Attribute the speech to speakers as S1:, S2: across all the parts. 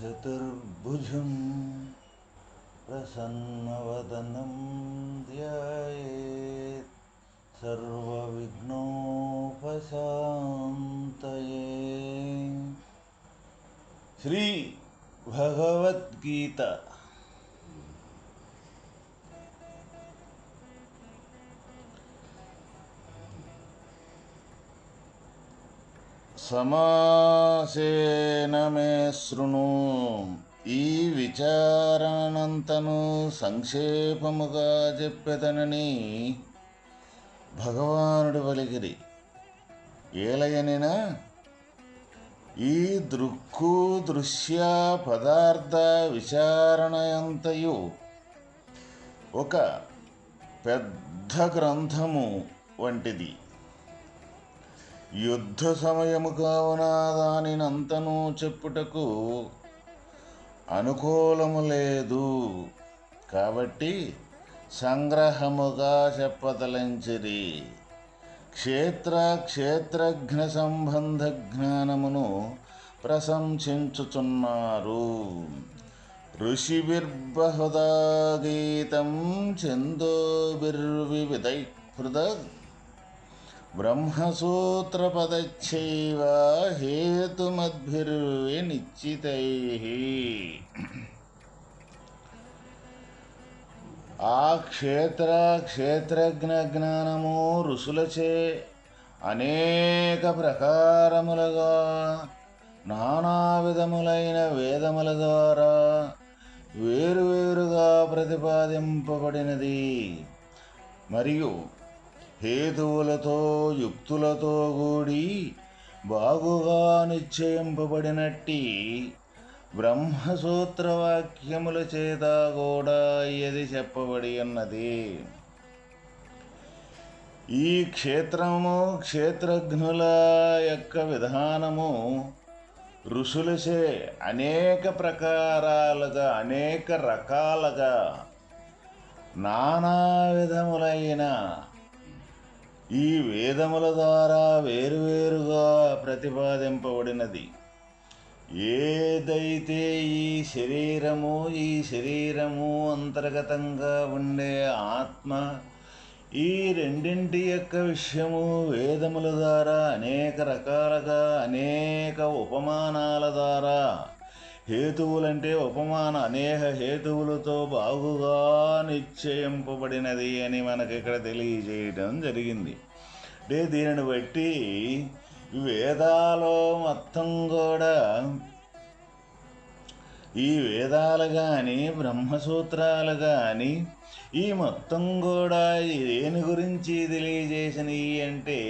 S1: चतुर्भुजं प्रसन्नवदनं ध्यायेत्। सर्वविघ्नोपशान्तये। శ్రీ సమాసేన మే శృణు. ఈ విచారణంతను సంక్షేపముగా చెప్పెదనని భగవానుడు వలిగిరి. ఏలయనినా ఈ దృక్కు దృశ్య పదార్థ విచారణయంతయు ఒక పెద్ద గ్రంథము వంటిది. యుద్ధ సమయము కావున దానినంతను చెప్పుటకు అనుకూలము లేదు. కాబట్టి సంగ్రహముగా చెప్పదలంచిరి. క్షేత్ర క్షేత్రజ్ఞ సంబంధ జ్ఞానమును ప్రశంసించుచున్నారు. ఋషిభిర్బహుదా గీతం చందోభిర్వివిధై పృథగ్ బ్రహ్మసూత్రపదచ్చైవ హేతుమద్భిర్వినిశ్చితై ఆ క్షేత్ర క్షేత్రజ్ఞ జ్ఞానము ఋషులచే అనేక ప్రకారములుగా నానా విధములైన వేదముల ద్వారా వేరువేరుగా ప్రతిపాదింపబడినది. మరియు హేతువులతో యుక్తులతో కూడి బాగుగా నిశ్చయింపబడినట్టి బ్రహ్మసూత్ర వాక్యముల చేత కూడా ఇది చెప్పబడి ఉన్నది. ఈ క్షేత్రము క్షేత్రజ్ఞుల యొక్క విధానము ఋషులచే అనేక ప్రకారాలుగా అనేక రకాలుగా నానా విధములైన ఈ వేదముల ద్వారా వేరువేరుగా ప్రతిపాదింపబడినది. ఏదైతే ఈ శరీరము ఈ శరీరము అంతర్గతంగా ఉండే ఆత్మ ఈ రెండింటి యొక్క విషయము వేదముల ద్వారా అనేక రకాలుగా అనేక ఉపమానాల ద్వారా హేతువులంటే ఉపమాన అనేక హేతువులతో బాగుగా నిశ్చయింపబడినది అని మనకి ఇక్కడ తెలియజేయడం జరిగింది. అంటే దీనిని బట్టి వేదాలు మొత్తం కూడా ఈ వేదాలు కానీ బ్రహ్మసూత్రాలు కానీ ఈ మొత్తం కూడా దేని గురించి తెలియజేసినవి అంటే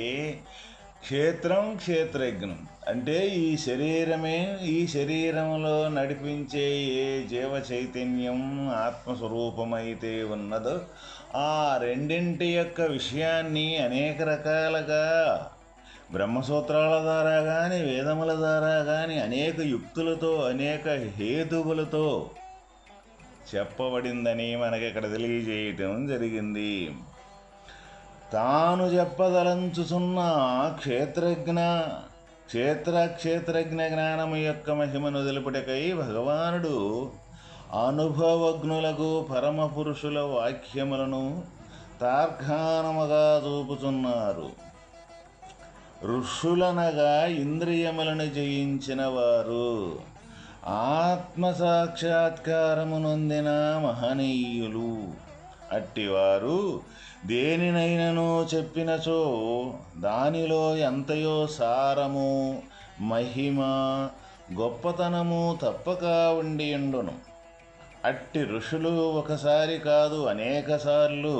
S1: క్షేత్రం క్షేత్రజ్ఞం. అంటే ఈ శరీరమే ఈ శరీరంలో నడిపించే ఏ జీవ చైతన్యం ఆత్మస్వరూపమైతే ఉన్నదో ఆ రెండింటి యొక్క విషయాన్ని అనేక రకాలుగా బ్రహ్మసూత్రాల ద్వారా కానీ వేదముల ద్వారా కానీ అనేక యుక్తులతో అనేక హేతువులతో చెప్పబడిందని మనకి ఇక్కడ తెలియజేయటం జరిగింది. తాను చెప్పదలంచుచున్న క్షేత్రజ్ఞ క్షేత్ర క్షేత్రజ్ఞ జ్ఞానము యొక్క మహిమను తెలుపుటకై భగవానుడు అనుభవజ్ఞులకు పరమ పురుషుల వాక్యములను తార్ఘానముగా చూపుచున్నారు. ఋషులనగా ఇంద్రియములను జయించిన వారు ఆత్మ సాక్షాత్కారము నొందిన మహనీయులు. అట్టివారు దేనినైనను చెప్పినచో దానిలో ఎంతయో సారము మహిమ గొప్పతనము తప్పక ఉండి ఉండును అట్టి ఋషులు ఒకసారి కాదు అనేకసార్లు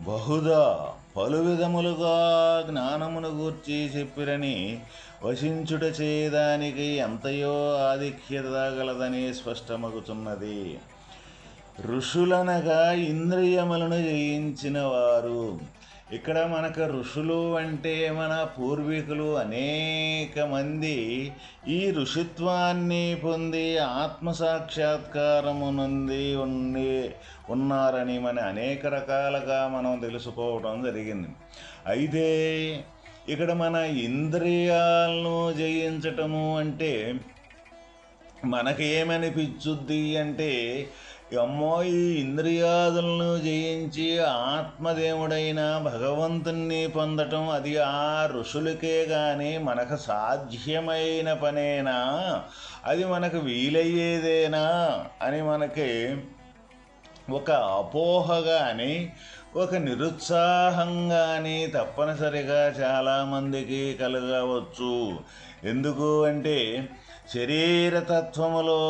S1: బహుదా పలు విధములుగా జ్ఞానమును గూర్చి చెప్పిరని వశించుట చేయదానికి ఎంతయో ఆధిక్యత గలదని స్పష్టమగుతున్నది ఋషులనగా ఇంద్రియములను జయించిన వారు ఇక్కడ మనకు ఋషులు అంటే మన పూర్వీకులు అనేక మంది ఈ ఋషిత్వాన్ని పొంది ఆత్మసాక్షాత్కారము నుండి ఉండి ఉన్నారని మన అనేక రకాలుగా మనం తెలుసుకోవడం జరిగింది. అయితే ఇక్కడ మన ఇంద్రియాలను జయించటము అంటే మనకేమనిపించుద్ది అంటే అమ్మో ఈ ఇంద్రియాదులను జయించి ఆత్మదేవుడైన భగవంతుణ్ణి పొందటం అది ఆ ఋషులకే కానీ మనకు సాధ్యమైన పనేనా? అది మనకు వీలయ్యేదేనా? అని మనకి ఒక అపోహ కానీ ఒక నిరుత్సాహం కానీ తప్పనిసరిగా చాలామందికి కలగవచ్చు. ఎందుకు అంటే శరీరతత్వములో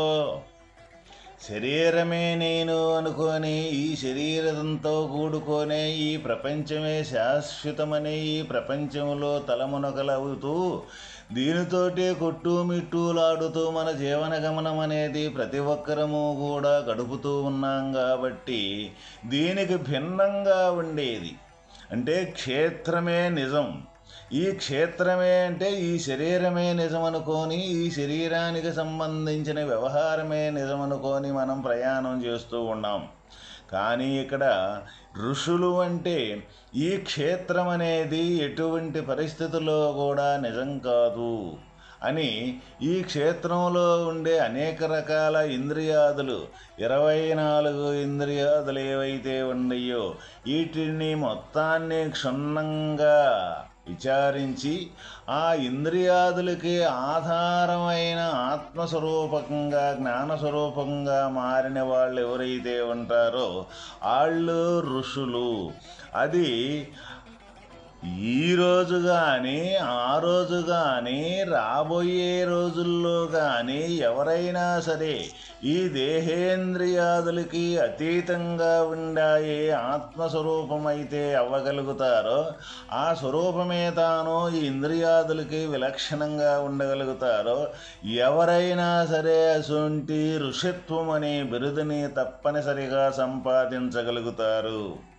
S1: శరీరమే నేను అనుకొని ఈ శరీరంతో కూడుకొనే ఈ ప్రపంచమే శాశ్వతమని ఈ ప్రపంచంలో తలమునకలవుతూ దీనితోటే కొట్టుమిట్టూలాడుతూ మన జీవన గమనం అనేది ప్రతి ఒక్కరము కూడా గడుపుతూ ఉన్నాం కాబట్టి దీనికి భిన్నంగా ఉండేది. అంటే క్షేత్రమే నిజం. ఈ క్షేత్రమే అంటే ఈ శరీరమే నిజమనుకొని ఈ శరీరానికి సంబంధించిన వ్యవహారమే నిజమనుకొని మనం ప్రయాణం చేస్తూ ఉన్నాం. కానీ ఇక్కడ ఋషులు అంటే ఈ క్షేత్రం అనేది ఎటువంటి పరిస్థితుల్లో కూడా నిజం కాదు అని ఈ క్షేత్రంలో ఉండే అనేక రకాల ఇంద్రియాదులు ఇరవై నాలుగు ఇంద్రియాదులు ఏవైతే ఉన్నాయో వీటిని మొత్తాన్ని క్షుణ్ణంగా విచారించి ఆ ఇంద్రియాదులకి ఆధారమైన ఆత్మస్వరూపకంగా జ్ఞానస్వరూపంగా మారిన వాళ్ళు ఎవరైతే ఉంటారో వాళ్ళు ఋషులు. అది ఈరోజు కానీ ఆ రోజు కానీ రాబోయే రోజుల్లో కానీ ఎవరైనా సరే ఈ దేహేంద్రియాదులకి అతీతంగా ఉండాయే ఆత్మస్వరూపమైతే అవ్వగలుగుతారో ఆ స్వరూపమే తాను ఈ ఇంద్రియాదులకి విలక్షణంగా ఉండగలుగుతారో ఎవరైనా సరే అసొంటి ఋషిత్వం అనే బిరుదుని తప్పనిసరిగా సంపాదించగలుగుతారు.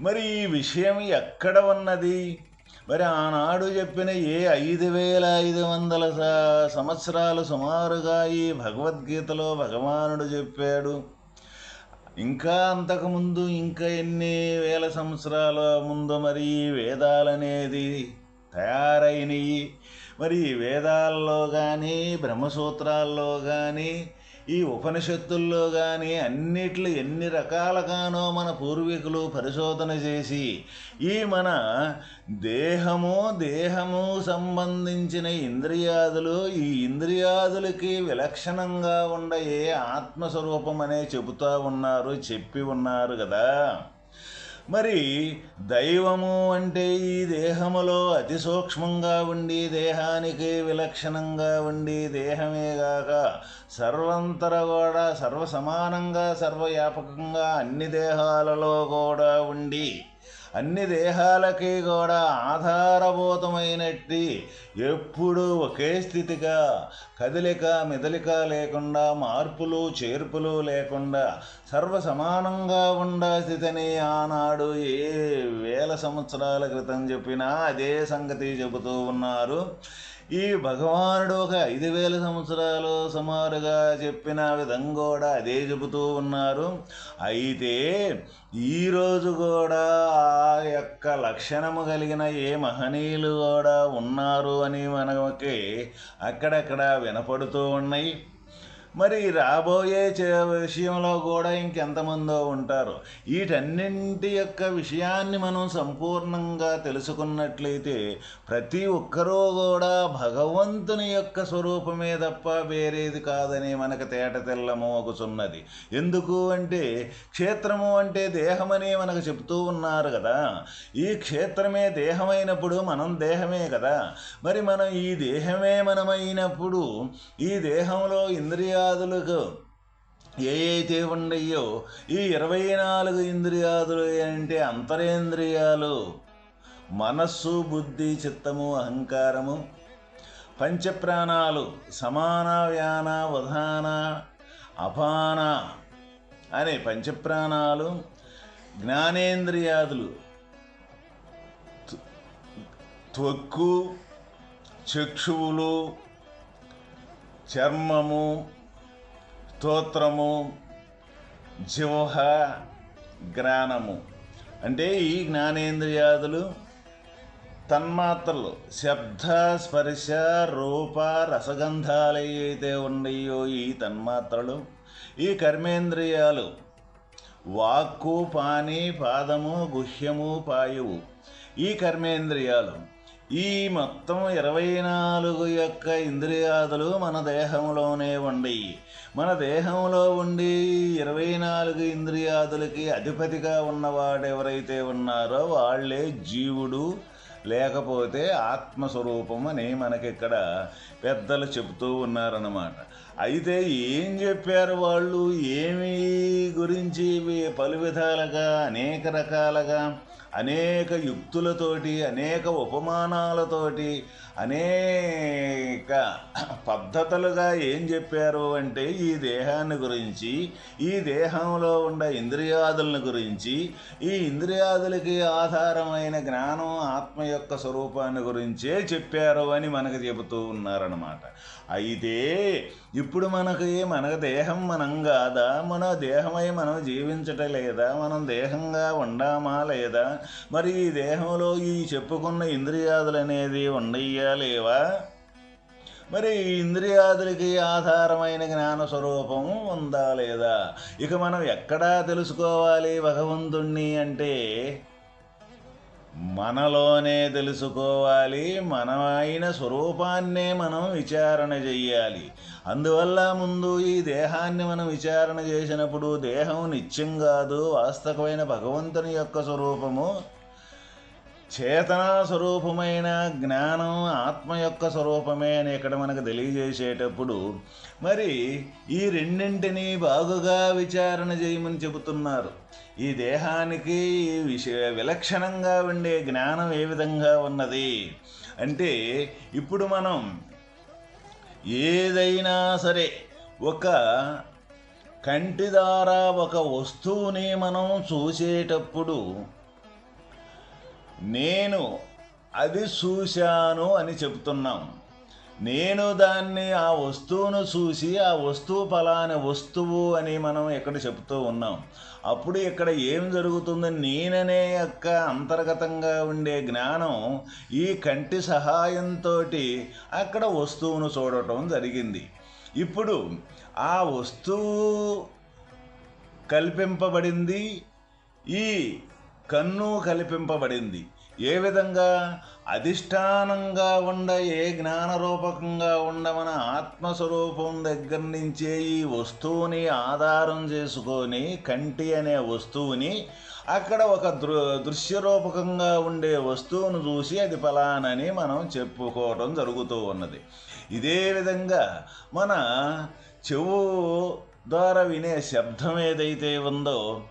S1: మరి ఈ విషయం ఎక్కడ ఉన్నది? మరి ఆనాడు చెప్పిన ఏ ఐదు వేల ఐదు వందల సంవత్సరాలు సుమారుగా ఈ భగవద్గీతలో భగవానుడు చెప్పాడు. ఇంకా అంతకుముందు ఇంకా ఎన్ని వేల సంవత్సరాల ముందు మరి వేదాలనేది తయారైనవి మరి వేదాల్లో కానీ బ్రహ్మసూత్రాల్లో కానీ ఈ ఉపనిషత్తుల్లో కానీ అన్నిట్లు ఎన్ని రకాలుగానో మన పూర్వీకులు పరిశోధన చేసి ఈ మన దేహము దేహము సంబంధించిన ఇంద్రియాదులు ఈ ఇంద్రియాదులకి విలక్షణంగా ఉండ ఏ ఆత్మస్వరూపం అనే చెబుతూ ఉన్నారు చెప్పి ఉన్నారు కదా. మరి దైవము అంటే ఈ దేహములో అతి సూక్ష్మంగా ఉండి దేహానికి విలక్షణంగా ఉండి దేహమేగాక సర్వంతర కూడా సర్వసమానంగా సర్వవ్యాపకంగా అన్ని దేహాలలో కూడా ఉండి అన్ని దేహాలకి కూడా ఆధారభూతమైనట్టి ఎప్పుడూ ఒకే స్థితిగా కదలిక మెదలిక లేకుండా మార్పులు చేర్పులు లేకుండా సర్వ సమానంగా ఉండ స్థితిని ఆనాడు ఏ వేల సంవత్సరాల క్రితం చెప్పినా అదే సంగతి చెబుతూ ఉన్నారు. ఈ భగవానుడు ఒక ఐదు వేల సంవత్సరాలు సుమారుగా చెప్పిన విధంగా కూడా అదే చెబుతూ ఉన్నారు. అయితే ఈరోజు కూడా ఆ యొక్క లక్షణము కలిగిన ఏ మహనీయులు కూడా ఉన్నారు అని మనకి అక్కడక్కడ వినపడుతూ ఉన్నాయి. మరి రాబోయే విషయంలో కూడా ఇంకెంతమందో ఉంటారు. వీటన్నింటి యొక్క విషయాన్ని మనం సంపూర్ణంగా తెలుసుకున్నట్లయితే ప్రతి ఒక్కరూ కూడా భగవంతుని యొక్క స్వరూపమే తప్ప వేరేది కాదని మనకు తేట తెల్లమోగుచున్నది ఎందుకు అంటే క్షేత్రము అంటే దేహమని మనకు చెప్తూ ఉన్నారు కదా. ఈ క్షేత్రమే దేహమైనప్పుడు మనం దేహమే కదా. మరి మనం ఈ దేహమే మనమైనప్పుడు ఈ దేహంలో ఇంద్రియ ఇంద్రియాదులకు ఏ అయితే ఉండయో ఈ ఇరవై నాలుగు ఇంద్రియాదులు అంటే అంతరేంద్రియాలు. మనస్సు బుద్ధి చిత్తము అహంకారము పంచప్రాణాలు సమాన వ్యాన వధాన అపాన అనే పంచప్రాణాలు జ్ఞానేంద్రియాదులు. త్వక్కు చక్షువులు చర్మము స్తోత్రము జిహ్వ జ్ఞానము. అంటే ఈ జ్ఞానేంద్రియాదులు తన్మాత్రలు శబ్ద స్పర్శ రూప రసగంధాలు ఏవైతే ఉన్నాయో ఈ తన్మాత్రలు ఈ కర్మేంద్రియాలు వాక్కు పాని పాదము గుహ్యము పాయువు ఈ కర్మేంద్రియాలు ఈ మొత్తం ఇరవై నాలుగు యొక్క ఇంద్రియాదులు మన దేహంలోనే ఉండయి మన దేహంలో ఉండి ఇరవై నాలుగు ఇంద్రియాదులకి అధిపతిగా ఉన్నవాడు ఎవరైతే ఉన్నారో వాళ్ళే జీవుడు లేకపోతే ఆత్మస్వరూపం అని మనకిక్కడ పెద్దలు చెబుతూ ఉన్నారన్నమాట. అయితే ఏం చెప్పారు వాళ్ళు? ఏమి గురించి పలు విధాలుగా అనేక రకాలుగా అనేక యుక్తులతోటి అనేక ఉపమానాలతోటి అనేక పద్ధతులుగా ఏం చెప్పారు అంటే ఈ దేహాన్ని గురించి ఈ దేహంలో ఉండే ఇంద్రియాదులను గురించి ఈ ఇంద్రియాదులకి ఆధారమైన జ్ఞానం ఆత్మ యొక్క స్వరూపాన్ని గురించే చెప్పారు అని మనకు చెబుతూ ఉన్నారనమాట అయితే ఇప్పుడు మనకి మన దేహం మనం కాదా? మన దేహమై మనం జీవించటం లేదా? మనం దేహంగా ఉండామా లేదా? మరి ఈ దేహంలో ఈ చెప్పుకున్న ఇంద్రియాదులు అనేది ఉండయ్యా లేవా? మరి ఇంద్రియాదులకి ఆధారమైన జ్ఞాన స్వరూపం ఉందా లేదా? ఇక మనం ఎక్కడా తెలుసుకోవాలి భగవంతుణ్ణి అంటే? మనలోనే తెలుసుకోవాలి మనమైన స్వరూపాన్నే మనం విచారణ చెయ్యాలి. అందువల్ల ముందు ఈ దేహాన్ని మనం విచారణ చేసినప్పుడు దేహం నిత్యం కాదు వాస్తవమైన భగవంతుని యొక్క స్వరూపము. చేతనా స్వరూపమైన జ్ఞానం ఆత్మ యొక్క స్వరూపమే అని ఇక్కడ మనకు తెలియజేసేటప్పుడు మరి ఈ రెండింటినీ బాగుగా విచారణ చేయమని చెబుతున్నారు. ఈ దేహానికి విష విలక్షణంగా ఉండే జ్ఞానం ఏ విధంగా ఉన్నది? అంటే ఇప్పుడు మనం ఏదైనా సరే ఒక కంటి ద్వారా ఒక వస్తువుని మనం చూసేటప్పుడు నేను అది చూశాను అని చెప్తున్నాం నేను దాన్ని ఆ వస్తువును చూసి ఆ వస్తువు ఫలాని వస్తువు అని మనం ఇక్కడ చెప్తూ ఉన్నాం. అప్పుడు ఇక్కడ ఏం జరుగుతుంది? నేననే యొక్క అంతర్గతంగా ఉండే జ్ఞానం ఈ కంటి సహాయంతో అక్కడ వస్తువును చూడటం జరిగింది. ఇప్పుడు ఆ వస్తువు కల్పింపబడింది ఈ కన్ను కల్పింపబడింది. ఏ విధంగా అధిష్టానంగా ఉండ ఏ జ్ఞానరూపకంగా ఉండ మన ఆత్మస్వరూపం దగ్గర నుంచే ఈ వస్తువుని ఆధారం చేసుకొని కంటి అనే వస్తువుని అక్కడ ఒక దృ దృశ్యరూపకంగా ఉండే వస్తువును చూసి అది ఫలానని మనం చెప్పుకోవడం జరుగుతూ ఉన్నది. ఇదే విధంగా మన చెవు ద్వారా వినే శబ్దం ఏదైతే ఉందో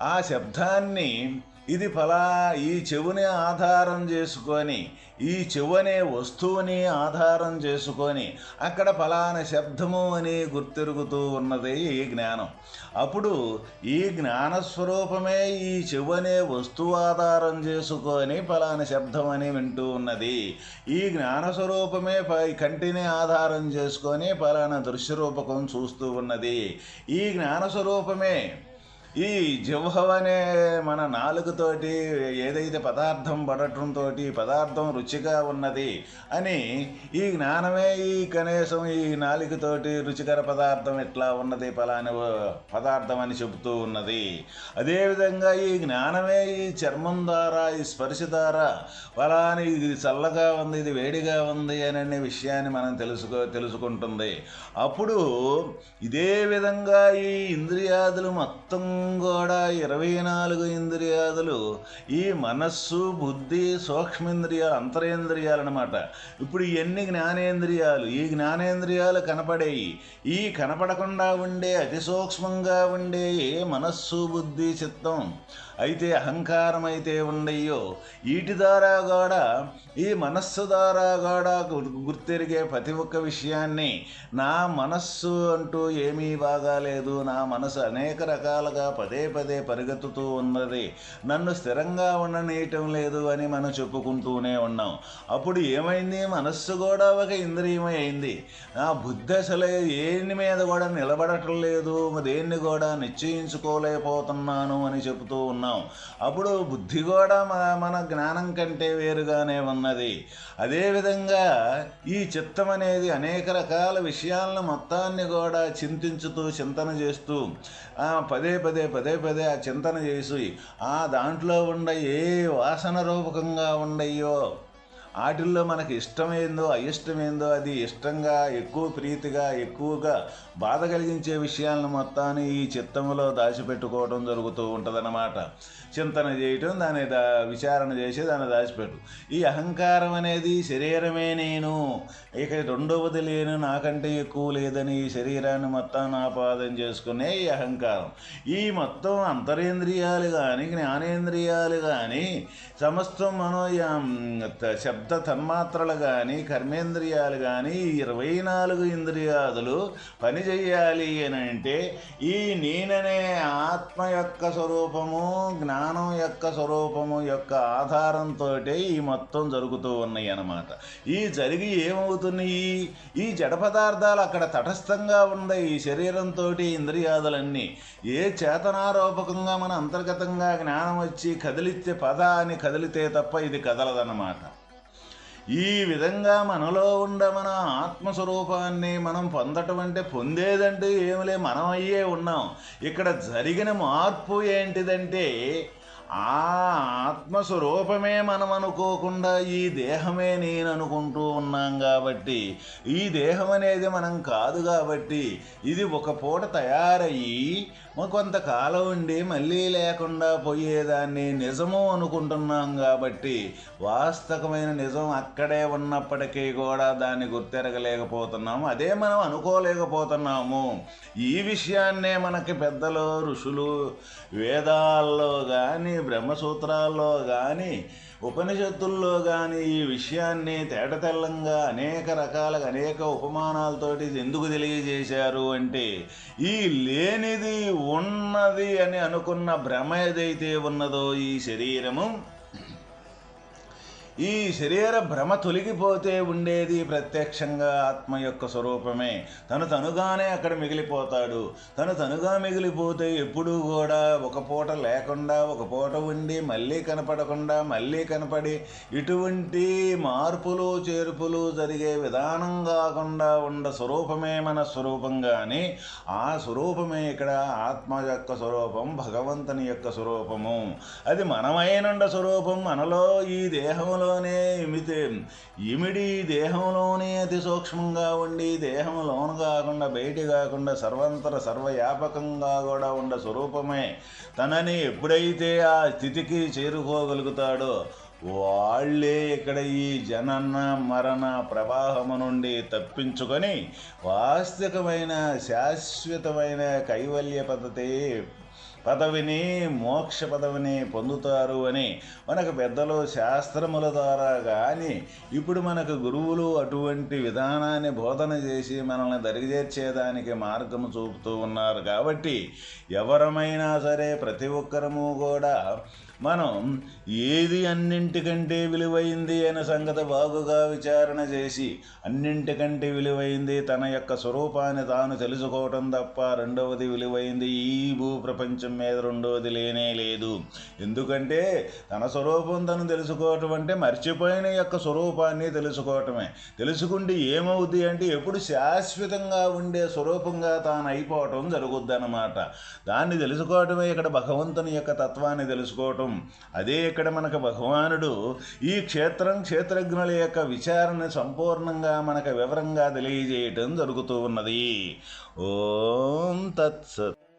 S1: ఆ శబ్దాన్ని ఇది ఫలా ఈ చెవుని ఆధారం చేసుకొని ఈ చెవు అనే వస్తువుని ఆధారం చేసుకొని అక్కడ ఫలానా శబ్దము అని గుర్తిరుగుతూ ఉన్నది ఈ జ్ఞానం. అప్పుడు ఈ జ్ఞానస్వరూపమే ఈ చెవు అనే వస్తువు ఆధారం చేసుకొని ఫలానా శబ్దం అని వింటూ ఉన్నది. ఈ జ్ఞానస్వరూపమే కంటిని ఆధారం చేసుకొని ఫలానా దృశ్యరూపకం చూస్తూ ఉన్నది. ఈ జ్ఞానస్వరూపమే ఈ జిహ్వ అనే మన నాలుగుతోటి ఏదైతే పదార్థం పడటంతో పదార్థం రుచిగా ఉన్నది అని ఈ జ్ఞానమే ఈ కనీసం ఈ నాలుగుతోటి రుచికర పదార్థం ఎట్లా ఉన్నది ఫలాని పదార్థం అని చెబుతూ ఉన్నది. అదేవిధంగా ఈ జ్ఞానమే ఈ చర్మం ద్వారా ఈ స్పర్శ ద్వారా ఫలాని ఇది చల్లగా ఉంది ఇది వేడిగా ఉంది అనే విషయాన్ని మనం తెలుసుకో తెలుసుకుంటుంది. అప్పుడు ఇదే విధంగా ఈ ఇంద్రియాదులు మొత్తం కూడా ఇరవై నాలుగు ఇంద్రియాదులు ఈ మనస్సు బుద్ధి సూక్ష్మేంద్రియాలు అంతరేంద్రియాలు అనమాట ఇప్పుడు ఇవన్నీ జ్ఞానేంద్రియాలు. ఈ జ్ఞానేంద్రియాలు కనపడేవి ఈ కనపడకుండా ఉండే అతి సూక్ష్మంగా ఉండే మనస్సు బుద్ధి చిత్తం అయితే అహంకారం అయితే ఉండయో వీటి ద్వారా కూడా ఈ మనస్సు ద్వారా కూడా గుర్తెరిగే ప్రతి ఒక్క విషయాన్ని నా మనస్సు అంటూ ఏమీ బాగాలేదు. నా మనసు అనేక రకాలుగా పదే పదే పరిగెత్తుతూ ఉన్నది. నన్ను స్థిరంగా ఉండనీయటం లేదు అని మనం చెప్పుకుంటూనే ఉన్నాం. అప్పుడు ఏమైంది? మనస్సు కూడా ఒక ఇంద్రియమే అయింది. నా బుద్ధి అసలు దేని మీద కూడా నిలబడటం లేదు. దేన్ని కూడా నిశ్చయించుకోలేకపోతున్నాను అని చెబుతూ ఉన్నాం అప్పుడు బుద్ధి కూడా మన మన జ్ఞానం కంటే వేరుగానే ఉన్నది. అదేవిధంగా ఈ చిత్తం అనేది అనేక రకాల విషయాలను మొత్తాన్ని కూడా చింతించుతూ చింతన చేస్తూ పదే పదే పదే పదే ఆ చింతన చేసి ఆ దాంట్లో ఉండ ఏ వాసన రూపకంగా ఉండయ్యో వాటిల్లో మనకి ఇష్టమైందో అయిష్టమైందో అది ఇష్టంగా ఎక్కువ ప్రీతిగా ఎక్కువగా బాధ కలిగించే విషయాలను మొత్తాన్ని ఈ చిత్తంలో దాచిపెట్టుకోవడం జరుగుతూ ఉంటుందన్నమాట. చింతన చేయటం దాన్ని దా విచారణ చేసి దాన్ని దాచిపెట్టు. ఈ అహంకారం అనేది శరీరమే నేను. ఇక రెండవది లేను నాకంటే ఎక్కువ లేదని ఈ శరీరాన్ని మొత్తాన్ని ఆపాదం చేసుకునే ఈ అహంకారం. ఈ మొత్తం అంతరేంద్రియాలు కానీ జ్ఞానేంద్రియాలు కానీ సమస్తం మనో శబ్ద తన్మాత్రలు కానీ కర్మేంద్రియాలు కానీ ఇరవై నాలుగు ఇంద్రియాదులు పని చేయాలి అని అంటే ఈ నేననే ఆత్మ యొక్క స్వరూపము జ్ఞానం యొక్క స్వరూపము యొక్క ఆధారంతో ఈ మొత్తం జరుగుతూ ఉన్నాయి అన్నమాట ఈ జరిగి ఏమవుతున్నాయి? ఈ జడ పదార్థాలు అక్కడ తటస్థంగా ఉన్నాయి ఈ శరీరంతో ఇంద్రియాదులన్నీ ఏ చేతనారూపకంగా మన అంతర్గతంగా జ్ఞానం వచ్చి కదిలితే పద అని కదిలితే తప్ప ఇది కదలదన్నమాట. ఈ విధంగా మనలో ఉండ మన ఆత్మస్వరూపాన్ని మనం పొందటం అంటే పొందేదంటే ఏమిలే మనం అయ్యే ఉన్నాం. ఇక్కడ జరిగిన మార్పు ఏంటిదంటే ఆ ఆత్మస్వరూపమే మనం అనుకోకుండా ఈ దేహమే నేను అనుకుంటూ ఉన్నాం కాబట్టి ఈ దేహం అనేది మనం కాదు కాబట్టి ఇది ఒక పూట తయారయ్యి కొంతకాలం ఉండి మళ్ళీ లేకుండా పోయేదాన్ని నిజము అనుకుంటున్నాం కాబట్టి వాస్తవమైన నిజం అక్కడే ఉన్నప్పటికీ కూడా దాన్ని గుర్తెరగలేకపోతున్నాము. అదే మనం అనుకోలేకపోతున్నాము. ఈ విషయాన్నే మనకి పెద్దలు ఋషులు వేదాల్లో కానీ బ్రహ్మసూత్రాల్లో కానీ ఉపనిషత్తుల్లో కానీ ఈ విషయాన్ని తేటతెల్లంగా అనేక రకాలుగా అనేక ఉపమానాలతోటి ఎందుకు తెలియజేశారు అంటే ఈ లేనిది ఉన్నది అని అనుకున్న భ్రమ ఏదైతే ఉన్నదో ఈ శరీరము ఈ శరీర భ్రమ తొలగిపోతే ఉండేది ప్రత్యక్షంగా ఆత్మ యొక్క స్వరూపమే. తను తనుగానే అక్కడ మిగిలిపోతాడు. తను తనుగా మిగిలిపోతే ఎప్పుడూ కూడా ఒక పూట లేకుండా ఒక పూట ఉండి మళ్ళీ కనపడకుండా మళ్ళీ కనపడి ఇటువంటి మార్పులు చేర్పులు జరిగే విధానం కాకుండా ఉండ స్వరూపమే మన స్వరూపం కానీ ఆ స్వరూపమే ఇక్కడ ఆత్మ యొక్క స్వరూపం భగవంతుని యొక్క స్వరూపము. అది మనమైనండ స్వరూపం మనలో ఈ దేహంలోనే ఇమితే ఇమిడి దేహంలోనే అతి సూక్ష్మంగా ఉండి దేహంలోను కాకుండా బయట కాకుండా సర్వంతర సర్వవ్యాపకంగా కూడా ఉండ స్వరూపమే. తనని ఎప్పుడైతే ఆ స్థితికి చేరుకోగలుగుతాడో వాళ్ళే ఇక్కడ ఈ జనన మరణ ప్రవాహము నుండి తప్పించుకొని వాస్తవికమైన శాశ్వతమైన కైవల్య పద్ధతి పదవిని మోక్ష పదవిని పొందుతారు అని మనకు పెద్దలు శాస్త్రముల ద్వారా కానీ ఇప్పుడు మనకు గురువులు అటువంటి విధానాన్ని బోధన చేసి మనల్ని దరిచేర్చేదానికి మార్గము చూపుతూ ఉన్నారు కాబట్టి ఎవరమైనా సరే ప్రతి ఒక్కరము కూడా మనం ఏది అన్నింటికంటే విలువైంది అనే సంగతి బాగుగా విచారణ చేసి అన్నింటికంటే విలువైంది తన యొక్క స్వరూపాన్ని తాను తెలుసుకోవటం తప్ప రెండవది విలువైంది ఈ భూ ప్రపంచం మీద రెండవది లేనే లేదు. ఎందుకంటే తన స్వరూపం తను తెలుసుకోవటం అంటే మర్చిపోయిన యొక్క స్వరూపాన్ని తెలుసుకోవటమే. తెలుసుకుంటే ఏమవుద్ది అంటే ఎప్పుడు శాశ్వతంగా ఉండే స్వరూపంగా తాను అయిపోవటం జరుగుద్ది అన్నమాట దాన్ని తెలుసుకోవటమే ఇక్కడ భగవంతుని యొక్క తత్వాన్ని తెలుసుకోవటం. అదే ఇక్కడ మనకు భగవానుడు ఈ క్షేత్రం క్షేత్రజ్ఞుల యొక్క విచారణ సంపూర్ణంగా మనకు వివరంగా తెలియజేయటం జరుగుతూ ఉన్నది. ఓం తత్సత్.